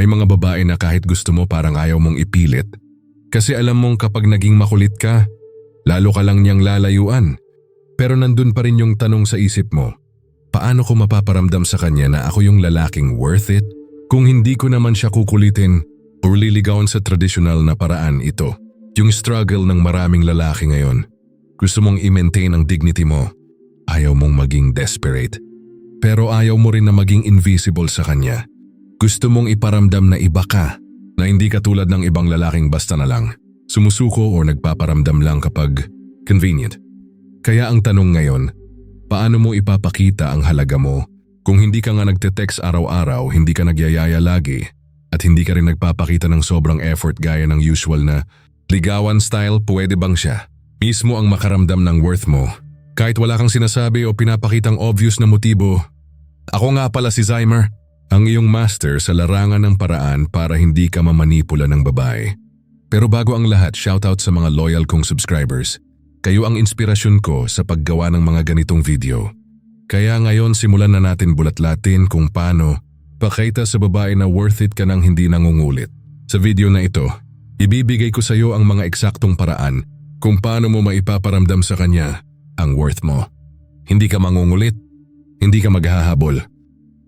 May mga babae na kahit gusto mo parang ayaw mong ipilit. Kasi alam mong kapag naging makulit ka, lalo ka lang niyang lalayuan. Pero nandun pa rin yung tanong sa isip mo, paano ko mapaparamdam sa kanya na ako yung lalaking worth it? Kung hindi ko naman siya kukulitin o liligawan sa traditional na paraan ito. Yung struggle ng maraming lalaki ngayon. Gusto mong i-maintain ang dignity mo. Ayaw mong maging desperate. Pero ayaw mo rin na maging invisible sa kanya. Gusto mong iparamdam na iba ka, na hindi ka tulad ng ibang lalaking basta na lang, sumusuko o nagpaparamdam lang kapag convenient. Kaya ang tanong ngayon, paano mo ipapakita ang halaga mo kung hindi ka nga nagte-text araw-araw, hindi ka nagyayaya lagi, at hindi ka rin nagpapakita ng sobrang effort gaya ng usual na ligawan style pwede bang siya? Mismo ang makaramdam ng worth mo. Kahit wala kang sinasabi o pinapakitang obvious na motibo. Ako nga pala si Zymer, ang iyong master sa larangan ng paraan para hindi ka mamanipula ng babae. Pero bago ang lahat, shoutout sa mga loyal kong subscribers. Kayo ang inspirasyon ko sa paggawa ng mga ganitong video. Kaya ngayon simulan na natin bulatlatin kung paano pakita sa babae na worth it ka nang hindi nangungulit. Sa video na ito, ibibigay ko sa iyo ang mga eksaktong paraan kung paano mo maipaparamdam sa kanya ang worth mo. Hindi ka mangungulit, hindi ka maghahabol.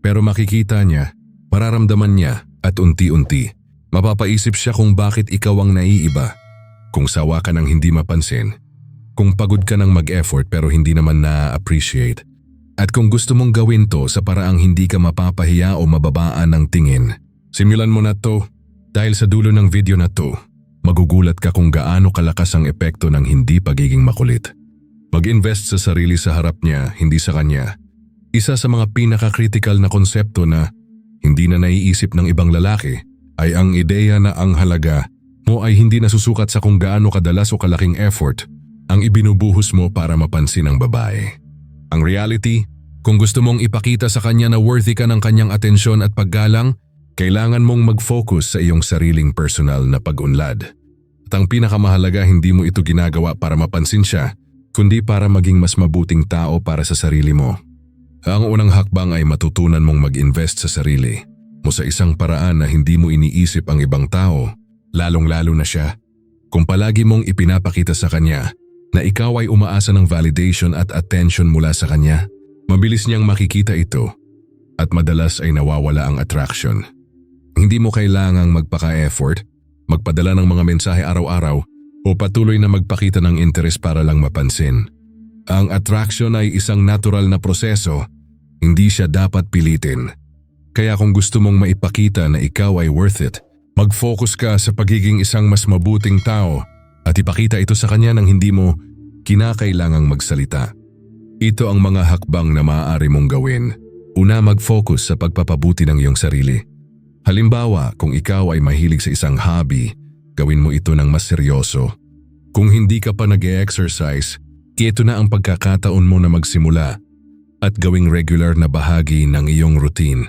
Pero makikita niya, pararamdaman niya at unti-unti, mapapaisip siya kung bakit ikaw ang naiiba. Kung sawa ka ng hindi mapansin, kung pagod ka ng mag-effort pero hindi naman na-appreciate. At kung gusto mong gawin to sa paraang hindi ka mapapahiya o mababaan ng tingin, simulan mo na to dahil sa dulo ng video na to, magugulat ka kung gaano kalakas ang epekto ng hindi pagiging makulit. Mag-invest sa sarili sa harap niya, hindi sa kanya. Isa sa mga pinaka-critical na konsepto na hindi na naiisip ng ibang lalaki ay ang ideya na ang halaga mo ay hindi nasusukat sa kung gaano kadalas o kalaking effort ang ibinubuhos mo para mapansin ng babae. Ang reality, kung gusto mong ipakita sa kanya na worthy ka ng kanyang atensyon at paggalang, kailangan mong mag-focus sa iyong sariling personal na pag-unlad. At ang pinakamahalaga hindi mo ito ginagawa para mapansin siya, kundi para maging mas mabuting tao para sa sarili mo. Ang unang hakbang ay matutunan mong mag-invest sa sarili mo sa isang paraan na hindi mo iniisip ang ibang tao, lalong-lalo na siya. Kung palagi mong ipinapakita sa kanya na ikaw ay umaasa ng validation at attention mula sa kanya, mabilis niyang makikita ito at madalas ay nawawala ang attraction. Hindi mo kailangang magpaka-effort, magpadala ng mga mensahe araw-araw o patuloy na magpakita ng interes para lang mapansin. Ang attraction ay isang natural na proseso, hindi siya dapat pilitin. Kaya kung gusto mong maipakita na ikaw ay worth it, mag-focus ka sa pagiging isang mas mabuting tao at ipakita ito sa kanya nang hindi mo kinakailangang magsalita. Ito ang mga hakbang na maaari mong gawin. Una, mag-focus sa pagpapabuti ng iyong sarili. Halimbawa, kung ikaw ay mahilig sa isang hobby, gawin mo ito ng mas seryoso. Kung hindi ka pa nag-exercise, ito na ang pagkakataon mo na magsimula at gawing regular na bahagi ng iyong routine.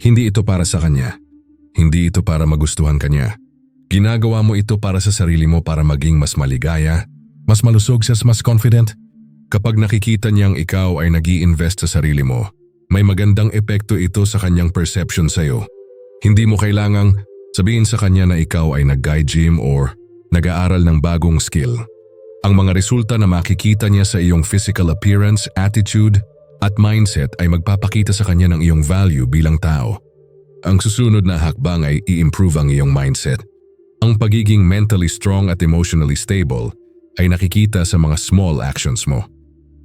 Hindi ito para sa kanya. Hindi ito para magustuhan kanya. Ginagawa mo ito para sa sarili mo para maging mas maligaya, mas malusog siya mas confident. Kapag nakikita niyang ikaw ay nag invest sa sarili mo, may magandang epekto ito sa kanyang perception sa iyo. Hindi mo kailangang sabihin sa kanya na ikaw ay nag-guide gym or nag-aaral ng bagong skill. Ang mga resulta na makikita niya sa iyong physical appearance, attitude, at mindset ay magpapakita sa kanya ng iyong value bilang tao. Ang susunod na hakbang ay i-improve ang iyong mindset. Ang pagiging mentally strong at emotionally stable ay nakikita sa mga small actions mo.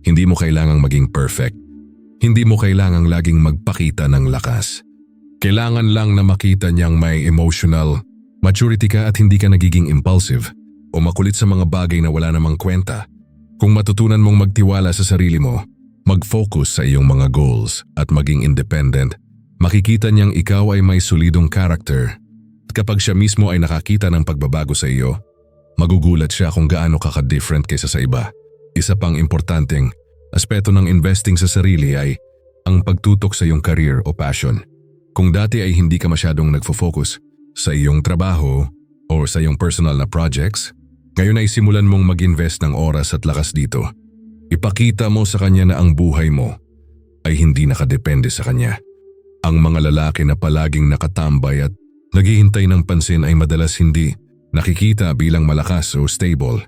Hindi mo kailangang maging perfect. Hindi mo kailangang laging magpakita ng lakas. Kailangan lang na makita niyang may emotional maturity ka at hindi ka nagiging impulsive o makulit sa mga bagay na wala namang kwenta. Kung matutunan mong magtiwala sa sarili mo, mag-focus sa iyong mga goals at maging independent, makikita niyang ikaw ay may solidong character. At kapag siya mismo ay nakakita ng pagbabago sa iyo, magugulat siya kung gaano ka ka-different kaysa sa iba. Isa pang importanteng aspeto ng investing sa sarili ay ang pagtutok sa iyong career o passion. Kung dati ay hindi ka masyadong nagfo-focus sa iyong trabaho o sa iyong personal na projects, ngayon ay simulan mong mag-invest ng oras at lakas dito. Ipakita mo sa kanya na ang buhay mo ay hindi nakadepende sa kanya. Ang mga lalaki na palaging nakatambay at naghihintay ng pansin ay madalas hindi nakikita bilang malakas o stable.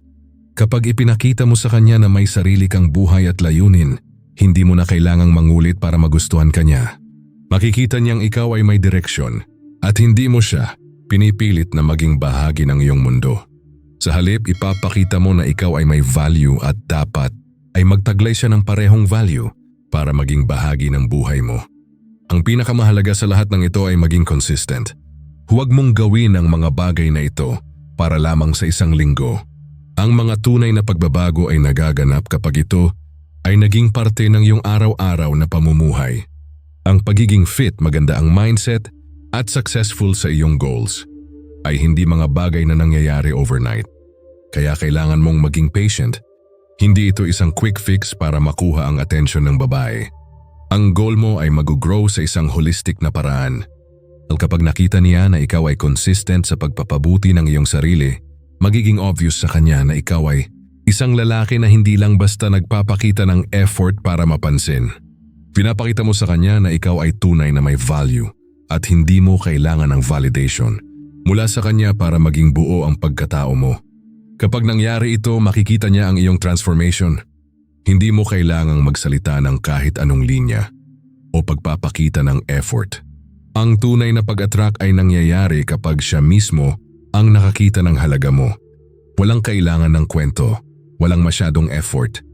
Kapag ipinakita mo sa kanya na may sarili kang buhay at layunin, hindi mo na kailangang mangulit para magustuhan kanya. Makikita niyang ikaw ay may direksyon at hindi mo siya pinipilit na maging bahagi ng iyong mundo. Sa halip, ipapakita mo na ikaw ay may value at dapat ay magtaglay siya ng parehong value para maging bahagi ng buhay mo. Ang pinakamahalaga sa lahat ng ito ay maging consistent. Huwag mong gawin ang mga bagay na ito para lamang sa isang linggo. Ang mga tunay na pagbabago ay nagaganap kapag ito ay naging parte ng iyong araw-araw na pamumuhay. Ang pagiging fit, maganda ang mindset, at successful sa iyong goals ay hindi mga bagay na nangyayari overnight. Kaya kailangan mong maging patient. Hindi ito isang quick fix para makuha ang atensyon ng babae. Ang goal mo ay mag-grow sa isang holistic na paraan. At kapag nakita niya na ikaw ay consistent sa pagpapabuti ng iyong sarili, magiging obvious sa kanya na ikaw ay isang lalaki na hindi lang basta nagpapakita ng effort para mapansin. Pinapakita mo sa kanya na ikaw ay tunay na may value at hindi mo kailangan ng validation mula sa kanya para maging buo ang pagkatao mo. Kapag nangyari ito, makikita niya ang iyong transformation. Hindi mo kailangang magsalita ng kahit anong linya o pagpapakita ng effort. Ang tunay na pag-attract ay nangyayari kapag siya mismo ang nakakita ng halaga mo. Walang kailangan ng kwento, walang masyadong effort.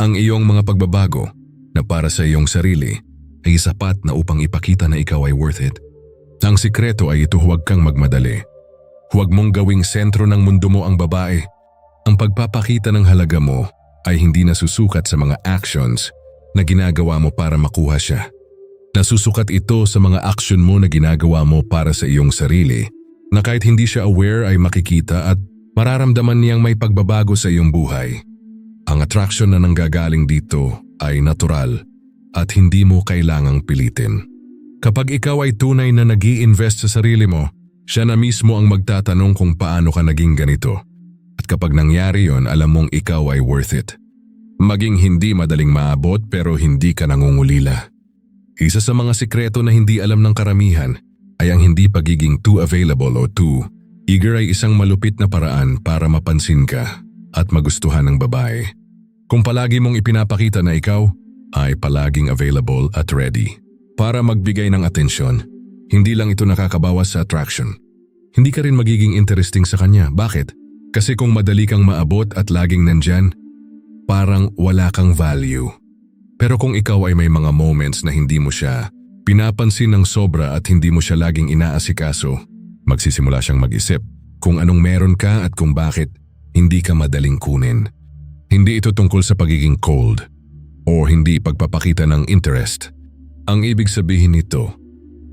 Ang iyong mga pagbabago na para sa iyong sarili ay sapat na upang ipakita na ikaw ay worth it. Ang sikreto ay ito huwag kang magmadali. Huwag mong gawing sentro ng mundo mo ang babae. Ang pagpapakita ng halaga mo ay hindi nasusukat sa mga actions na ginagawa mo para makuha siya. Nasusukat ito sa mga action mo na ginagawa mo para sa iyong sarili na kahit hindi siya aware ay makikita at mararamdaman niyang may pagbabago sa iyong buhay. Ang attraction na nanggagaling dito ay natural at hindi mo kailangang pilitin. Kapag ikaw ay tunay na nag invest sa sarili mo, siya na mismo ang magtatanong kung paano ka naging ganito. At kapag nangyari yon, alam mong ikaw ay worth it. Maging hindi madaling maabot pero hindi ka nangungulila. Isa sa mga sikreto na hindi alam ng karamihan ay ang hindi pagiging too available o too eager ay isang malupit na paraan para mapansin ka at magustuhan ng babae. Kung palagi mong ipinapakita na ikaw ay palaging available at ready para magbigay ng atensyon, hindi lang ito nakakabawas sa attraction. Hindi ka rin magiging interesting sa kanya. Bakit? Kasi kung madali kang maabot at laging nandyan, parang wala kang value. Pero kung ikaw ay may mga moments na hindi mo siya pinapansin ng sobra at hindi mo siya laging inaasikaso, magsisimula siyang mag-isip kung anong meron ka at kung bakit hindi ka madaling kunin. Hindi ito tungkol sa pagiging cold o hindi pagpapakita ng interest. Ang ibig sabihin nito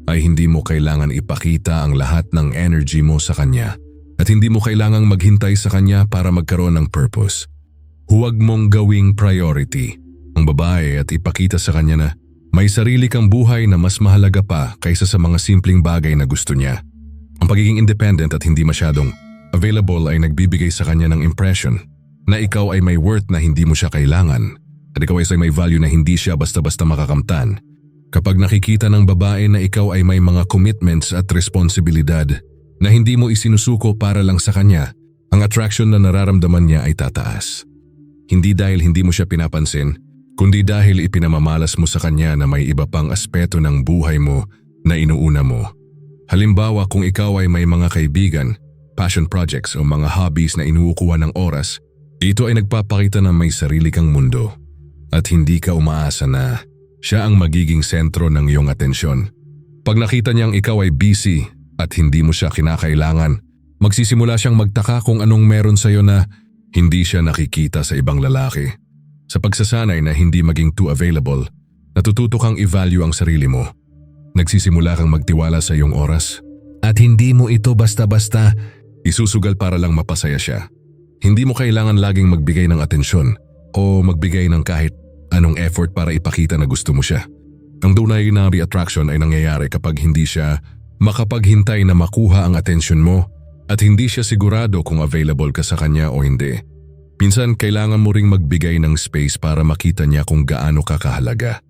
ay hindi mo kailangan ipakita ang lahat ng energy mo sa kanya at hindi mo kailangang maghintay sa kanya para magkaroon ng purpose. Huwag mong gawing priority ang babae at ipakita sa kanya na may sarili kang buhay na mas mahalaga pa kaysa sa mga simpleng bagay na gusto niya. Ang pagiging independent at hindi masyadong available ay nagbibigay sa kanya ng impression na ikaw ay may worth na hindi mo siya kailangan at ikaw ay may value na hindi siya basta-basta makakamtan. Kapag nakikita ng babae na ikaw ay may mga commitments at responsibilidad na hindi mo isinusuko para lang sa kanya, ang attraction na nararamdaman niya ay tataas. Hindi dahil hindi mo siya pinapansin, kundi dahil ipinamamalas mo sa kanya na may iba pang aspeto ng buhay mo na inuuna mo. Halimbawa kung ikaw ay may mga kaibigan, passion projects o mga hobbies na inuukuha ng oras, ito ay nagpapakita na may sarili kang mundo at hindi ka umaasa na siya ang magiging sentro ng iyong atensyon. Pag nakita niyang ikaw ay busy at hindi mo siya kinakailangan, magsisimula siyang magtaka kung anong meron sa iyo na hindi siya nakikita sa ibang lalaki. Sa pagsasanay na hindi maging too available, natututo kang i-value ang sarili mo. Nagsisimula kang magtiwala sa iyong oras. At hindi mo ito basta-basta isusugal para lang mapasaya siya. Hindi mo kailangan laging magbigay ng atensyon o magbigay ng kahit anong effort para ipakita na gusto mo siya. Ang dunay na attraction ay nangyayari kapag hindi siya makapaghintay na makuha ang atensyon mo at hindi siya sigurado kung available ka sa kanya o hindi. Minsan kailangan mo ring magbigay ng space para makita niya kung gaano ka kahalaga.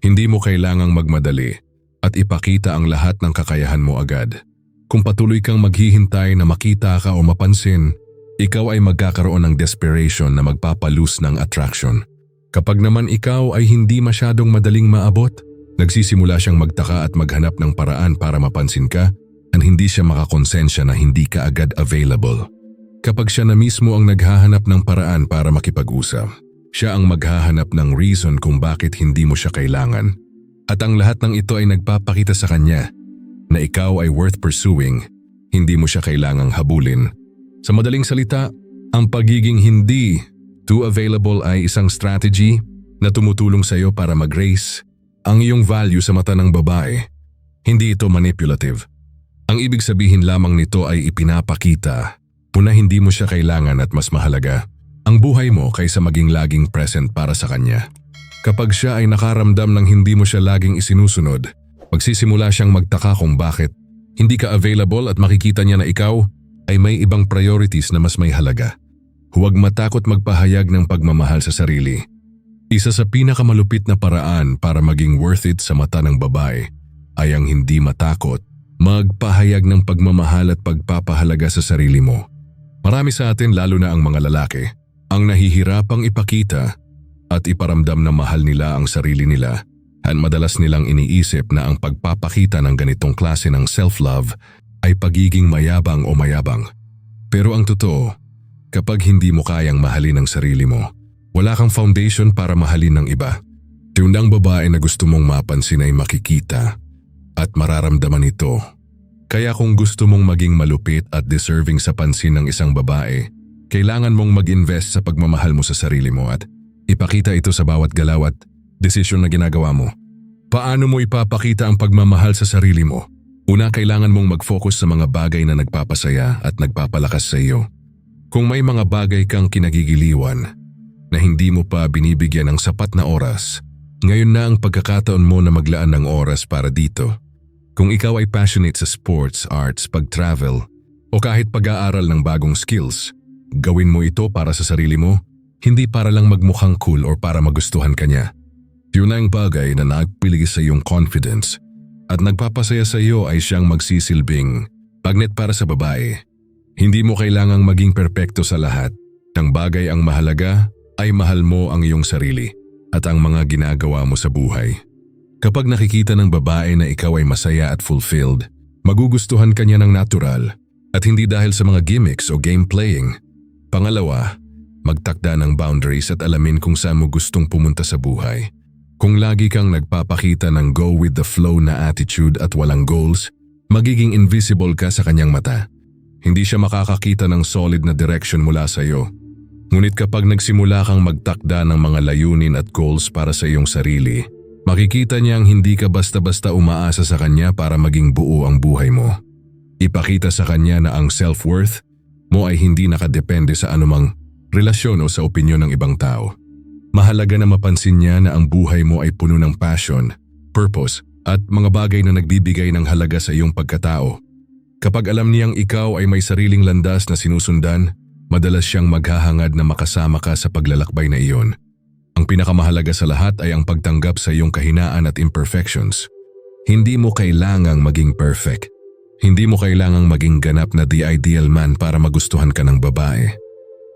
Hindi mo kailangang magmadali at ipakita ang lahat ng kakayahan mo agad. Kung patuloy kang maghihintay na makita ka o mapansin, ikaw ay magkakaroon ng desperation na magpapalus ng attraction. Kapag naman ikaw ay hindi masyadong madaling maabot, nagsisimula siyang magtaka at maghanap ng paraan para mapansin ka at hindi siya makakonsensya na hindi ka agad available. Kapag siya na mismo ang naghahanap ng paraan para makipag-usap, siya ang maghahanap ng reason kung bakit hindi mo siya kailangan. At ang lahat ng ito ay nagpapakita sa kanya na ikaw ay worth pursuing, hindi mo siya kailangang habulin. Sa madaling salita, ang pagiging hindi too available ay isang strategy na tumutulong sa iyo para mag-raise ang iyong value sa mata ng babae. Hindi ito manipulative. Ang ibig sabihin lamang nito ay ipinapakita na hindi mo siya kailangan at mas mahalaga ang buhay mo kaysa maging laging present para sa kanya. Kapag siya ay nakaramdam ng hindi mo siya laging isinusunod, magsisimula siyang magtaka kung bakit hindi ka available at makikita niya na ikaw ay may ibang priorities na mas may halaga. Huwag matakot magpahayag ng pagmamahal sa sarili. Isa sa pinakamalupit na paraan para maging worth it sa mata ng babae ay ang hindi matakot magpahayag ng pagmamahal at pagpapahalaga sa sarili mo. Marami sa atin lalo na ang mga lalaki ang nahihirapang ipakita at iparamdam na mahal nila ang sarili nila at madalas nilang iniisip na ang pagpapakita ng ganitong klase ng self-love ay pagiging mayabang o mayabang. Pero ang totoo, kapag hindi mo kayang mahalin ang sarili mo, wala kang foundation para mahalin ng iba. Tunang babae na gusto mong mapansin ay makikita at mararamdaman ito. Kaya kung gusto mong maging malupit at deserving sa pansin ng isang babae, kailangan mong mag-invest sa pagmamahal mo sa sarili mo at ipakita ito sa bawat galaw at desisyon na ginagawa mo. Paano mo ipapakita ang pagmamahal sa sarili mo? Una, kailangan mong mag-focus sa mga bagay na nagpapasaya at nagpapalakas sa iyo. Kung may mga bagay kang kinagigiliwan na hindi mo pa binibigyan ng sapat na oras, ngayon na ang pagkakataon mo na maglaan ng oras para dito. Kung ikaw ay passionate sa sports, arts, pag-travel, o kahit pag-aaral ng bagong skills, gawin mo ito para sa sarili mo, hindi para lang magmukhang cool or para magustuhan ka niya. Yun ang bagay na nagpili sa iyong confidence at nagpapasaya sa iyo ay siyang magsisilbing magnet para sa babae. Hindi mo kailangang maging perpekto sa lahat. Ang bagay ang mahalaga ay mahal mo ang iyong sarili at ang mga ginagawa mo sa buhay. Kapag nakikita ng babae na ikaw ay masaya at fulfilled, magugustuhan ka niya ng natural at hindi dahil sa mga gimmicks o game playing. Pangalawa, magtakda ng boundaries at alamin kung saan mo gustong pumunta sa buhay. Kung lagi kang nagpapakita ng go with the flow na attitude at walang goals, magiging invisible ka sa kanyang mata. Hindi siya makakakita ng solid na direction mula sa iyo. Ngunit kapag nagsimula kang magtakda ng mga layunin at goals para sa iyong sarili, makikita niyang hindi ka basta-basta umaasa sa kanya para maging buo ang buhay mo. Ipakita sa kanya na ang self-worth mo ay hindi nakadepende sa anumang relasyon o sa opinyon ng ibang tao. Mahalaga na mapansin niya na ang buhay mo ay puno ng passion, purpose, at mga bagay na nagbibigay ng halaga sa iyong pagkatao. Kapag alam niyang ikaw ay may sariling landas na sinusundan, madalas siyang maghahangad na makasama ka sa paglalakbay na iyon. Ang pinakamahalaga sa lahat ay ang pagtanggap sa iyong kahinaan at imperfections. Hindi mo kailangang maging perfect. Hindi mo kailangang maging ganap na the ideal man para magustuhan ka ng babae.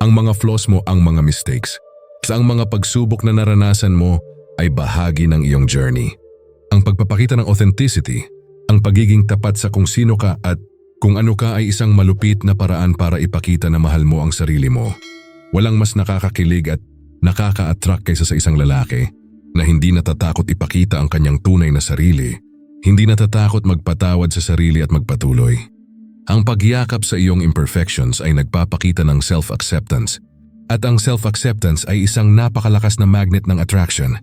Ang mga flaws mo ang mga mistakes sa ang mga pagsubok na naranasan mo ay bahagi ng iyong journey. Ang pagpapakita ng authenticity, ang pagiging tapat sa kung sino ka at kung ano ka ay isang malupit na paraan para ipakita na mahal mo ang sarili mo. Walang mas nakakakilig at nakaka-attract kaysa sa isang lalaki na hindi natatakot ipakita ang kanyang tunay na sarili, hindi natatakot magpatawad sa sarili at magpatuloy. Ang pagyakap sa iyong imperfections ay nagpapakita ng self-acceptance at ang self-acceptance ay isang napakalakas na magnet ng attraction.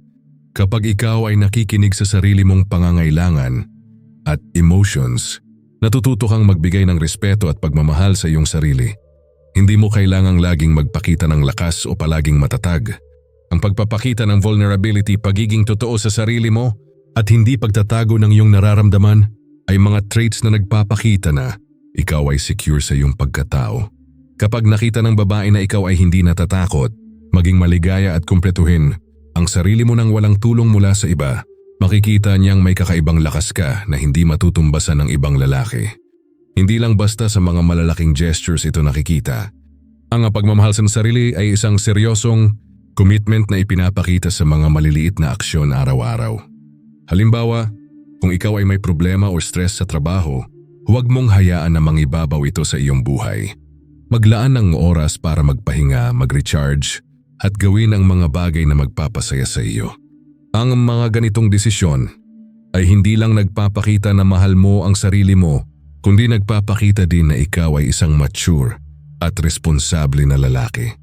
Kapag ikaw ay nakikinig sa sarili mong pangangailangan at emotions, natututo kang magbigay ng respeto at pagmamahal sa iyong sarili. Hindi mo kailangang laging magpakita ng lakas o palaging matatag. Ang pagpapakita ng vulnerability, pagiging totoo sa sarili mo, at hindi pagtatago ng iyong nararamdaman ay mga traits na nagpapakita na ikaw ay secure sa iyong pagkatao. Kapag nakita ng babae na ikaw ay hindi natatakot, maging maligaya at kumpletuhin ang sarili mo nang walang tulong mula sa iba, makikita niyang may kakaibang lakas ka na hindi matutumbasan ng ibang lalaki. Hindi lang basta sa mga malalaking gestures ito nakikita. Ang pagmamahal sa sarili ay isang seryosong commitment na ipinapakita sa mga maliliit na aksyon araw-araw. Halimbawa, kung ikaw ay may problema o stress sa trabaho, huwag mong hayaan na mangibabaw ito sa iyong buhay. Maglaan ng oras para magpahinga, mag-recharge, at gawin ang mga bagay na magpapasaya sa iyo. Ang mga ganitong desisyon ay hindi lang nagpapakita na mahal mo ang sarili mo, kundi nagpapakita din na ikaw ay isang mature at responsable na lalaki.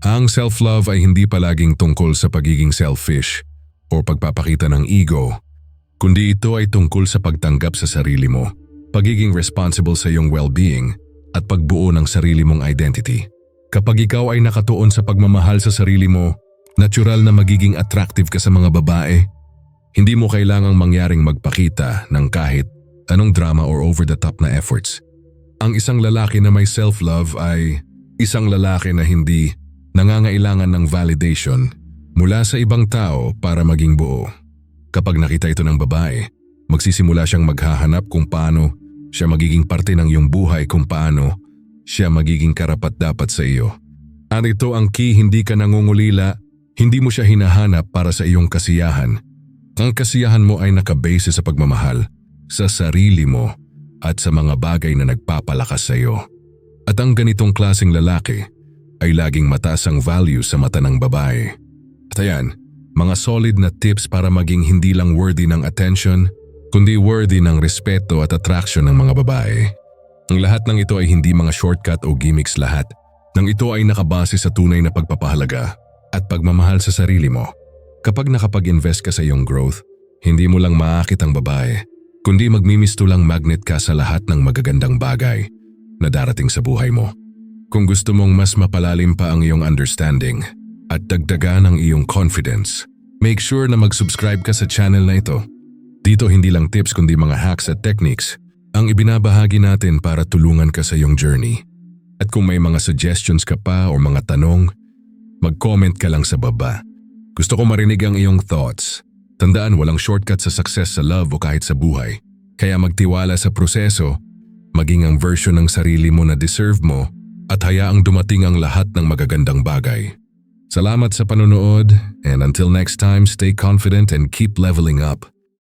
Ang self-love ay hindi palaging tungkol sa pagiging selfish o pagpapakita ng ego, kundi ito ay tungkol sa pagtanggap sa sarili mo, pagiging responsible sa iyong well-being at pagbuo ng sarili mong identity. Kapag ikaw ay nakatuon sa pagmamahal sa sarili mo, natural na magiging attractive ka sa mga babae. Hindi mo kailangang mangyaring magpakita ng kahit anong drama or over-the-top na efforts. Ang isang lalaki na may self-love ay isang lalaki na hindi nangangailangan ng validation mula sa ibang tao para maging buo. Kapag nakita ito ng babae, magsisimula siyang maghahanap kung paano siya magiging parte ng iyong buhay kung paano siya magiging karapat-dapat sa iyo. At ito ang key hindi ka nangungulila, hindi mo siya hinahanap para sa iyong kasiyahan. Ang kasiyahan mo ay nakabase sa pagmamahal, sa sarili mo at sa mga bagay na nagpapalakas sa iyo. At ang ganitong klaseng lalaki ay laging mataas ang value sa mata ng babae. At ayan, mga solid na tips para maging hindi lang worthy ng attention, kundi worthy ng respeto at attraction ng mga babae. Ang lahat ng ito ay hindi mga shortcut o gimmicks lahat. Nang ito ay nakabase sa tunay na pagpapahalaga at pagmamahal sa sarili mo. Kapag nakapag-invest ka sa iyong growth, hindi mo lang maakit ang babae, kundi magmimisto lang magnet ka sa lahat ng magagandang bagay na darating sa buhay mo. Kung gusto mong mas mapalalim pa ang iyong understanding at dagdagan ang iyong confidence, make sure na mag-subscribe ka sa channel na ito. Dito hindi lang tips kundi mga hacks at techniques ang ibinabahagi natin para tulungan ka sa iyong journey. At kung may mga suggestions ka pa o mga tanong, mag-comment ka lang sa baba. Gusto ko marinig ang iyong thoughts. Tandaan walang shortcut sa success sa love o kahit sa buhay. Kaya magtiwala sa proseso, maging ang version ng sarili mo na deserve mo at hayaang dumating ang lahat ng magagandang bagay. Salamat sa panonood and until next time stay confident and keep leveling up.